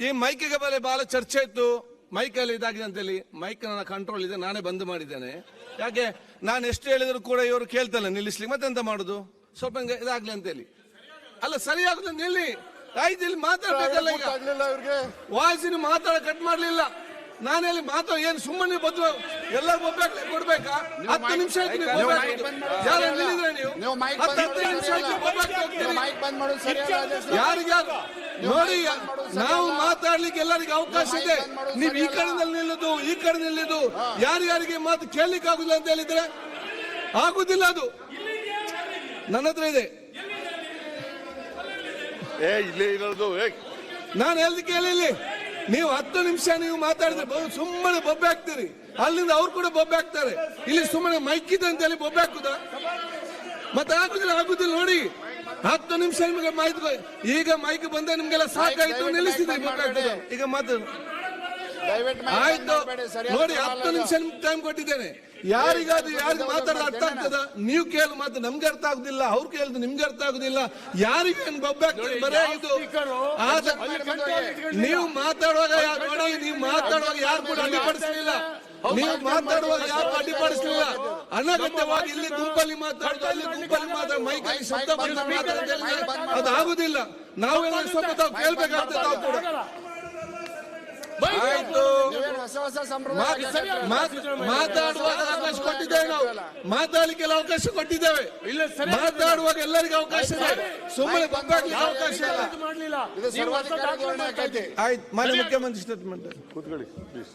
ಈ ಮೈಕಿಗೆ ಬರೆ ಬಹಳ ಚರ್ಚೆ ಇತ್ತು. ಮೈಕಲ್ಲಿ ಇದಾಗಿದೆ ಅಂತೇಳಿ. ಮೈಕ್ ನನ್ನ ಕಂಟ್ರೋಲ್ ಇದೆ. ನಾನೇ ಬಂದ್ ಮಾಡಿದ್ದೇನೆ. ಯಾಕೆ? ನಾನು ಎಷ್ಟು ಹೇಳಿದ್ರು ಕೂಡ ಇವರು ಕೇಳ್ತಲ್ಲ ನಿಲ್ಲಿಸ್ಲಿಕ್ಕೆ ಮತ್ತೆಂತ ಮಾಡುದು? ಸ್ವಲ್ಪ ಹಿಂಗೆ ಇದಾಗ್ಲಿ ಅಂತೇಳಿ. ಅಲ್ಲ ಸರಿಯಾಗುದು ನಿಲ್ಲಿ. ಆಯ್ತು ಇಲ್ಲಿ ಮಾತಾಡ್ಬೇಕಲ್ಲ ಈಗ. ಇವ್ರಿಗೆ. ವಾಯ್ಸಿನ ಮಾತಾಡ ಕಟ್ ಮಾಡ್ಲಿಲ್ಲ. ನಾನು ಇಲ್ಲಿ ಮಾತಾಡ ಏನ್ ಸುಮ್ಮನೆ ಬದ್ದು ಎಲ್ಲ ಒಬ್ಬ ಕೊಡ್ಬೇಕಾ? ಹತ್ತು ನಿಮಿಷ ಆಯ್ತು ನೀವು ಯಾರು ನಿಲ್ಲಿದ್ರೆ ನೀವು ಮೈಕ್ ಬಂದ್. ಮೈಕ್ ಮಾಡೋದು ಸರಿ ನೋಡಿ ನಾವು ಮಾತಾಡ್ಲಿಕ್ಕೆ ಎಲ್ಲರಿಗೆ ಅವಕಾಶ ಇದೆ. ನೀವು ಈ ಕಡೆದಲ್ಲಿ ನಿಲ್ಲದು ಈ ಕಡೆ ನಿಲ್ಲದು. ಯಾರ್ಯಾರಿಗೆ ಮಾತು ಕೇಳಲಿಕ್ಕೆ ಆಗುದಿಲ್ಲ ಅಂತ ಹೇಳಿದ್ರೆ? ಆಗುದಿಲ್ಲ ಅದು. ನನ್ನ ಹತ್ರ ಇದೆ. ಏ ಇಲ್ಲೇ ಇರೋದು ಏ. ನಾನು ಹೇಳ್ದು ಕೇಳಿಲ್ಲಿ ನೀವು ಹತ್ತು ನಿಮಿಷ ನೀವು ಮಾತಾಡಿದ್ರೆ ಸುಮ್ಮನೆ ಬೊಬ್ಬೆ ಹಾಕ್ತೀರಿ. ಅಲ್ಲಿಂದ ಅವ್ರು ಕೂಡ ಬೊಬ್ಬೆ ಹಾಕ್ತಾರೆ. ಇಲ್ಲಿ ಸುಮ್ಮನೆ ಮೈಕ್ ಇದೆ ಅಂತ ಹೇಳಿ ಬೊಬ್ಬೆ ಹಾಕುದ? ಮತ್ತೆ ಆಗುದಿಲ್ಲ ಆಗುದಿಲ್ಲ ನೋಡಿ. ಹತ್ತು ನಿಮಿಷ ನಿಮಗೆ ಮೈಕ್ ಈಗ ಮೈಕ್ ಬಂದ ನಿಮ್ಗೆಲ್ಲ ಸಾಕಾಯ್ತು ನಿಲ್ಲಿಸಿದೆ ಈಗ ಮಾತು ಆಯ್ತು. ನೋಡಿ ಹತ್ತು. ನಿಮಿಷ ನಿಮ್ಗೆ ಟೈಮ್ ಕೊಟ್ಟಿದ್ದೇನೆ. ಯಾರಿಗಾದ್ರು ಯಾರಿಗೆ ಮಾತಾಡ ಅರ್ಥ ಆಗ್ತದ? ನೀವು ಕೇಳು ಮಾತು ನಮ್ಗೆ ಅರ್ಥ ಆಗುದಿಲ್ಲ ಅವ್ರು ಕೇಳಿದ್ರು ನಿಮ್ಗೆ ಅರ್ಥ ಆಗುದಿಲ್ಲ. ಯಾರಿಗೆ ಏನ್ ಬೊಬ್ಬೆ ಹಾಕ್ತಾರೆ ಬರೇ ಇದು. ನೀವು ಮಾತಾಡುವಾಗ ನೋಡಿ ನೀವು ಮಾತಾಡುವಾಗ ಯಾರು ಕೂಡ ಅಡ್ಡಿಪಡಿಸಲಿಲ್ಲ. ನೀವು ಮಾತಾಡುವಾಗ ಯಾರು ಅಡ್ಡಿಪಡಿಸಲಿಲ್ಲ? ಅನಗತ್ಯವಾಗಿ ಇಲ್ಲಿ ಗುಂಪಲ್ಲಿ ಮಾತಾಡ್ತಾ ಇಲ್ಲಿ ಗುಂಪಲ್ಲಿ ಮಾತಾಡ ಮೈಕಲ್ಲಿ ಶಬ್ದ ಅದು ಆಗುದಿಲ್ಲ ನಾವೇನೋ ಸ್ವಲ್ಪ ತಾವು ಕೇಳ್ಬೇಕಾಗ್ತದೆ ತಾವು ಕೂಡ. ಮಾತಾಡುವಾಗ ಅವಕಾಶ ಕೊಟ್ಟಿದ್ದೇವೆ ನಾವು. ಮಾತಾಡಲಿಕ್ಕೆ ಅವಕಾಶ ಕೊಟ್ಟಿದ್ದೇವೆ. ಮಾತಾಡುವಾಗ ಎಲ್ಲರಿಗೂ ಅವಕಾಶ ಇದೆ. ಸುಮ್ಮನೆ ಬಂದಾಗ್ಲಿಕ್ಕೆ ಅವಕಾಶ ಇಲ್ಲ. ಆಯ್ತು ಮಾನ್ಯ ಮುಖ್ಯಮಂತ್ರಿ ಸ್ಟೇಟ್ಮೆಂಟ್ ಕೂತ್ಕೊಳ್ಳಿ ಪ್ಲೀಸ್